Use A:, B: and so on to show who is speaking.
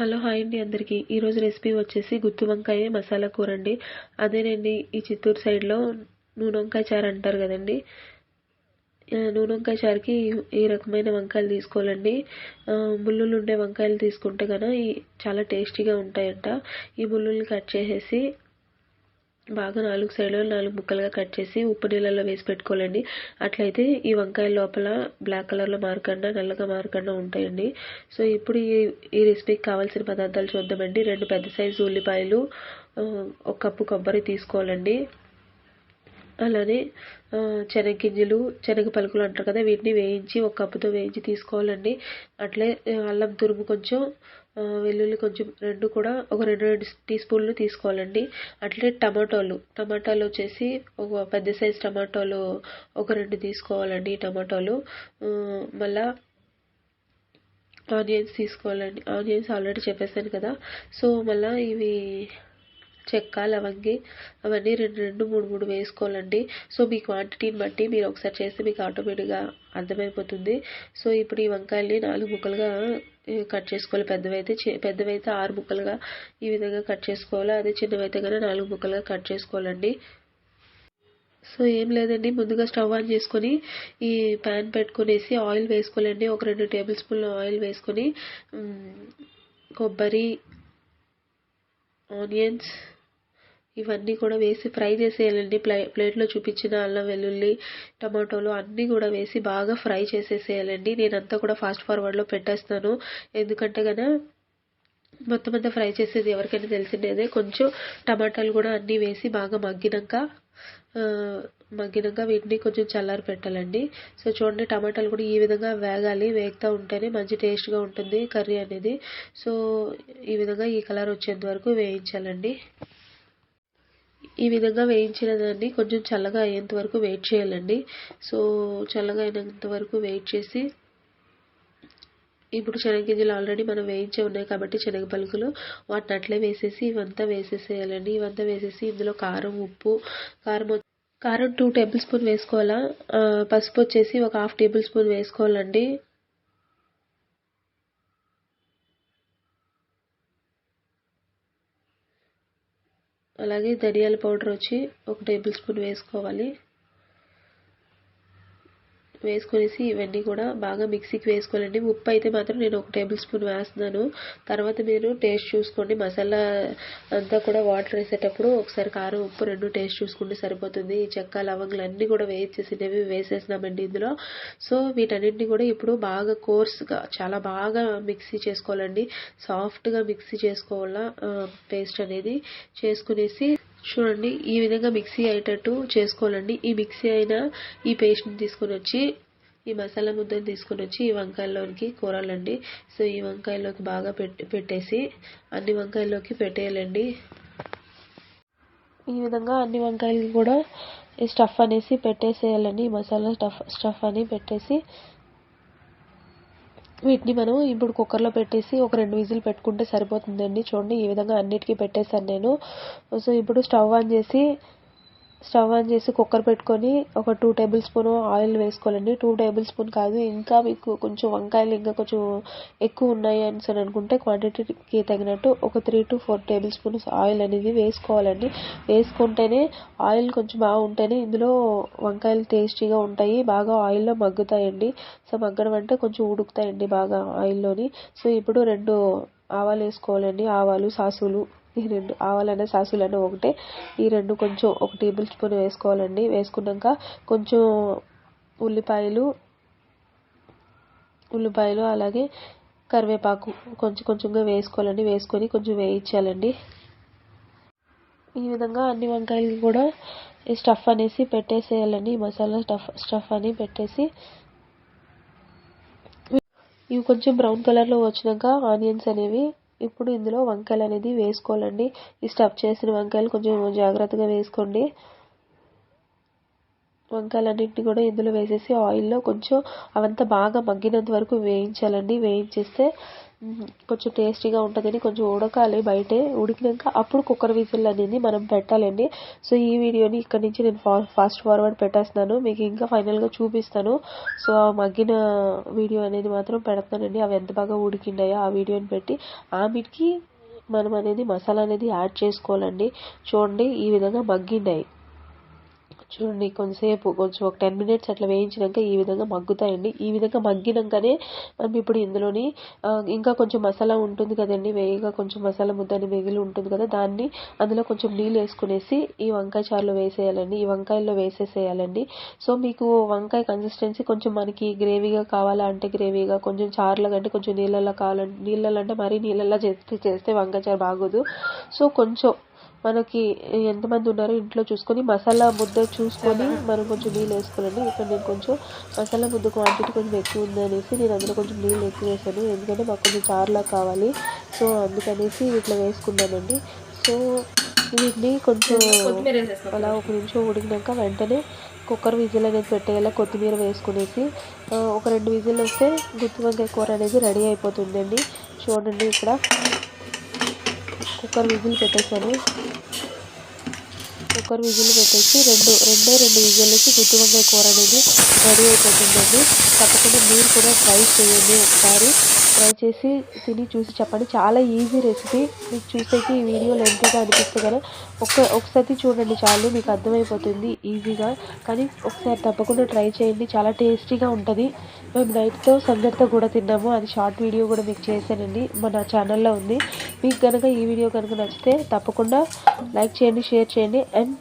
A: Hello hi అండి అందరికీ. ఈరోజు రెసిపీ వచ్చేసి గుత్తి వంకాయ మసాలా కూర అండి అదేనండి ఈ చిత్తూరు సైడ్లో నూనె వంకాయ చారు అంటారు కదండి. నూనె వంకాయ చారుకి ఈ రకమైన వంకాయలు తీసుకోవాలండి. ముళ్ళులు ఉండే వంకాయలు తీసుకుంటే కనుక చాలా టేస్టీగా ఉంటాయంట. ఈ ముళ్ళుల్ని కట్ చేసేసి బాగా నాలుగు సైడ్లు నాలుగు ముక్కలుగా కట్ చేసి ఉప్పు నీళ్ళలో వేసి పెట్టుకోవాలండి. అట్లయితే ఈ వంకాయ లోపల బ్లాక్ కలర్లో మారకుండా నల్లగా మారకుండా ఉంటాయండి. సో ఇప్పుడు ఈ ఈ రెసిపీకి కావాల్సిన పదార్థాలు చూద్దామండి. రెండు పెద్ద సైజు ఉల్లిపాయలు ఒక కప్పు కొబ్బరి తీసుకోవాలండి. అలానే శనగగింజలు శనగ పలుకులు అంటారు కదా వీటిని వేయించి ఒక కప్పుతో వేయించి తీసుకోవాలండి. అట్లే అల్లం తురుము కొంచెం వెల్లుల్లి కొంచెం రెండు కూడా ఒక రెండు రెండు టీ స్పూన్లు తీసుకోవాలండి. అట్లే టమాటోలు టమాటాలు వచ్చేసి ఒక పెద్ద సైజ్ టమాటోలు ఒక రెండు తీసుకోవాలండి టమాటోలు. మళ్ళా ఆనియన్స్ తీసుకోవాలండి. ఆనియన్స్ ఆల్రెడీ చెప్పేసాను కదా. సో మళ్ళీ ఇవి చెక్క లవంగి అవన్నీ రెండు రెండు మూడు మూడు వేసుకోవాలండి. సో మీ క్వాంటిటీని బట్టి మీరు ఒకసారి చేస్తే మీకు ఆటోమేటిక్గా అర్థమైపోతుంది. సో ఇప్పుడు ఈ వంకాయల్ని నాలుగు ముక్కలుగా కట్ చేసుకోవాలి. పెద్దవైతే పెద్దవైతే ఆరు ముక్కలుగా ఈ విధంగా కట్ చేసుకోవాలి? అదే చిన్నవైతే కనుక నాలుగు ముక్కలుగా కట్ చేసుకోవాలండి. సో ఏం లేదండి. ముందుగా స్టవ్ ఆన్ చేసుకొని ఈ ప్యాన్ పెట్టుకునేసి ఆయిల్ వేసుకోవాలండి. ఒక రెండు టేబుల్ స్పూన్ల ఆయిల్ వేసుకొని కొబ్బరి ఆనియన్స్ ఇవన్నీ కూడా వేసి ఫ్రై చేసేయాలండి. ప్లే ప్లేట్లో చూపించిన అల్లం వెల్లుల్లి టమాటోలు అన్నీ కూడా వేసి బాగా ఫ్రై చేసేసేయాలండి. నేనంతా కూడా ఫాస్ట్ ఫార్వర్డ్లో పెట్టేస్తాను. ఎందుకంటే కదా మొత్తం అంతా ఫ్రై చేసేది ఎవరికైనా తెలిసిండేదే. కొంచెం టమాటాలు కూడా అన్నీ వేసి బాగా మగ్గినాక మగ్గినాక వీటిని కొంచెం చల్లారి పెట్టాలండి. సో చూడండి టమాటాలు కూడా ఈ విధంగా వేగాలి. వేగుతూ ఉంటేనే మంచి టేస్ట్గా ఉంటుంది కర్రీ అనేది. సో ఈ విధంగా ఈ కలర్ వచ్చేంత వరకు వేయించాలండి. ఈ విధంగా వేయించిన దాన్ని కొంచెం చల్లగా అయ్యేంత వరకు వెయిట్ చేయాలండి. సో చల్లగా అయినంత వరకు వెయిట్ చేసి ఇప్పుడు శనగగింజలు ఆల్రెడీ మనం వేయించే ఉన్నాయి కాబట్టి శనగ పలుకులు వాటిని అట్లే వేసేసి ఇవంతా వేసేసేయాలండి. ఇవంతా వేసేసి ఇందులో కారం ఉప్పు కారం కారం టూ టేబుల్ స్పూన్ వేసుకోవాలా పసుపు వచ్చేసి ఒక హాఫ్ టేబుల్ స్పూన్ వేసుకోవాలండి. అలాగే ధనియాల పౌడర్ వచ్చి ఒక టేబుల్ స్పూన్ వేసుకోవాలి. వేసుకొనేసి ఇవన్నీ కూడా బాగా మిక్సీకి వేసుకోవాలండి. ఉప్పు అయితే మాత్రం నేను ఒక టేబుల్ స్పూన్ వేస్తున్నాను. తర్వాత మీరు టేస్ట్ చూసుకోండి. మసాలా అంతా కూడా వాటర్ వేసేటప్పుడు ఒకసారి కారం ఉప్పు రెండు టేస్ట్ చూసుకుంటే సరిపోతుంది. ఈ చెక్క లవంగులు అన్నీ కూడా వేయించేసినవి వేసేసినామండి ఇందులో. సో వీటన్నింటినీ కూడా ఇప్పుడు బాగా కోర్స్గా చాలా బాగా మిక్సీ చేసుకోవాలండి. సాఫ్ట్గా మిక్సీ చేసుకోవాలా పేస్ట్ అనేది చేసుకునేసి చూడండి ఈ విధంగా మిక్సీ అయ్యేటట్టు చేసుకోవాలండి. ఈ మిక్సీ అయిన ఈ పేస్ట్ని తీసుకొని వచ్చి ఈ మసాలా ముద్దను తీసుకొని వచ్చి ఈ వంకాయల్లోకి కూరాలండి. సో ఈ వంకాయల్లోకి బాగా పెట్టి పెట్టేసి అన్ని వంకాయల్లోకి పెట్టేయాలండి. ఈ విధంగా అన్ని వంకాయలకి కూడా ఈ స్టఫ్ అనేసి పెట్టేసేయాలండి. మసాలా స్టఫ్ స్టఫ్ అని పెట్టేసి వీటిని మనం ఇప్పుడు కుక్కర్లో పెట్టేసి ఒక రెండు విజిల్ పెట్టుకుంటే సరిపోతుందండి. చూడండి ఈ విధంగా అన్నిటికీ పెట్టేశాను నేను. సో ఇప్పుడు స్టవ్ ఆన్ చేసి స్టవ్ ఆన్ చేసి కుక్కర్ పెట్టుకొని ఒక టూ టేబుల్ స్పూన్ ఆయిల్ వేసుకోవాలండి. టూ టేబుల్ స్పూన్ కాదు ఇంకా మీకు కొంచెం వంకాయలు ఇంకా కొంచెం ఎక్కువ ఉన్నాయి అని అనుకుంటే క్వాంటిటీకి తగినట్టు ఒక three to four tablespoons oil అనేది వేసుకోవాలండి. వేసుకుంటేనే ఆయిల్ కొంచెం బాగుంటేనే ఇందులో వంకాయలు టేస్టీగా ఉంటాయి బాగా ఆయిల్లో మగ్గుతాయండి. సో మగ్గడం అంటే కొంచెం ఉడుకుతాయండి బాగా ఆయిల్లోని. సో ఇప్పుడు రెండు ఆవాలు వేసుకోవాలండి ఆవాలు సాసులు. ఈ రెండు ఆవాలైనా సాసులైనా ఒకటే. ఈ రెండు కొంచెం ఒక టేబుల్ స్పూన్ వేసుకోవాలండి. వేసుకున్నాక కొంచెం ఉల్లిపాయలు ఉల్లిపాయలు అలాగే కరివేపాకు కొంచెం కొంచెంగా వేసుకోవాలండి. వేసుకొని కొంచెం వేయించాలండి. ఈ విధంగా అన్ని వంకాయలు కూడా ఈ స్టఫ్ అనేసి పెట్టేసేయాలండి. మసాలా స్టఫ్ స్టఫ్ అని పెట్టేసి. ఇవి కొంచెం బ్రౌన్ కలర్లో వచ్చినాక ఆనియన్స్ అనేవి ఇప్పుడు ఇందులో వంకాయలు అనేది వేసుకోవాలండి. ఈ స్టఫ్ చేసిన వంకాయలు కొంచెం జాగ్రత్తగా వేసుకోండి. వంకాయలన్నింటినీ కూడా ఇందులో వేసేసి ఆయిల్లో కొంచెం అవంతా బాగా మగ్గినంత వరకు వేయించాలండి. వేయించేస్తే కొంచెం టేస్టీగా ఉంటుందని కొంచెం ఉడకాలి బయటే. ఉడికినాక అప్పుడు కుక్కర్ విజిల్ అనేది మనం పెట్టాలండి. సో ఈ వీడియోని ఇక్కడ నుంచి నేను ఫాస్ట్ ఫార్వర్డ్ పెట్టేస్తున్నాను. మీకు ఇంకా ఫైనల్గా చూపిస్తాను. సో ఆ మగ్గిన వీడియో అనేది మాత్రం పెడతానండి. అవి ఎంత బాగా ఉడికిండాయో ఆ వీడియోని పెట్టి. ఆమెకి మనం అనేది మసాలా అనేది యాడ్ చేసుకోవాలండి. చూడండి ఈ విధంగా మగ్గిండాయి. చూడండి కొంచెంసేపు కొంచెం ఒక టెన్ మినిట్స్ అట్లా వేయించినాక ఈ విధంగా మగ్గుతాయండి. ఈ విధంగా మగ్గినాకనే మనం ఇప్పుడు ఇందులోని ఇంకా కొంచెం మసాలా ఉంటుంది కదండి వేయగా కొంచెం మసాలా ముద్దని మిగిలి ఉంటుంది కదా దాన్ని అందులో కొంచెం నీళ్ళు వేసుకునేసి ఈ వంకాయ చారులో వేసేయాలండి. ఈ వంకాయల్లో వేసేసేయాలండి. సో మీకు వంకాయ కన్సిస్టెన్సీ కొంచెం మనకి గ్రేవీగా కావాలా అంటే గ్రేవీగా కొంచెం చారులో కంటే కొంచెం నీళ్ళల్లో కావాలంటే నీళ్ళల్లో అంటే మరీ నీళ్ళల్లో చేస్తే చేస్తే వంకాయ చారు బాగోదు. సో కొంచెం మనకి ఎంతమంది ఉన్నారో ఇంట్లో చూసుకొని మసాలా ముద్ద చూసుకొని మనం కొంచెం నీళ్ళు వేసుకోవాలండి. ఇక్కడ నేను కొంచెం మసాలా ముద్ద క్వాంటిటీ కొంచెం ఎక్కువ ఉంది అనేసి నేను అందులో కొంచెం నీళ్ళు ఎక్కువ వేసాను. ఎందుకంటే మాకు కొంచెం చారులా కావాలి. సో అందుకనేసి ఇట్లా వేసుకున్నానండి. సో వీటిని కొంచెం అలా ఒక నిమిషం ఉడికినాక వెంటనే కుక్కర్ విజిల్ అనేది పెట్టేయాలి? కొత్తిమీర వేసుకునేసి. ఒక రెండు విజిల్ వస్తే గుత్తి వంకాయ కూర అనేది రెడీ అయిపోతుందండి. చూడండి ఇక్కడ. కుక్కర్ విజిల్ పెట్టేశాను. కుక్కర్ విజిల్ పెట్టేసి రెండు రెండే రెండు విజిల్కి గుత్తి వంకాయ కూర అనేది రెడీ అయిపోతుందండి. తప్పకుండా మీరు కూడా ట్రై చేయండి ఒకసారి. ట్రై చేసి తిని చూసి చెప్పండి. చాలా ఈజీ రెసిపీ మీకు చూసేకి ఈ వీడియో లెంతీగా అనిపిస్తుంది కదా ఒక ఒకసారి చూడండి చాలు మీకు అర్థమైపోతుంది ఈజీగా కానీ ఒకసారి తప్పకుండా ట్రై చేయండి. చాలా టేస్టీగా ఉంటుంది. మేము నైట్తో సంగటితో కూడా తిన్నాము. అది షార్ట్ వీడియో కూడా మీకు చేశానండి. మన ఛానల్లో ఉంది. మీకు కనుక ఈ వీడియో కనుక నచ్చితే తప్పకుండా లైక్ చేయండి షేర్ చేయండి. అండ్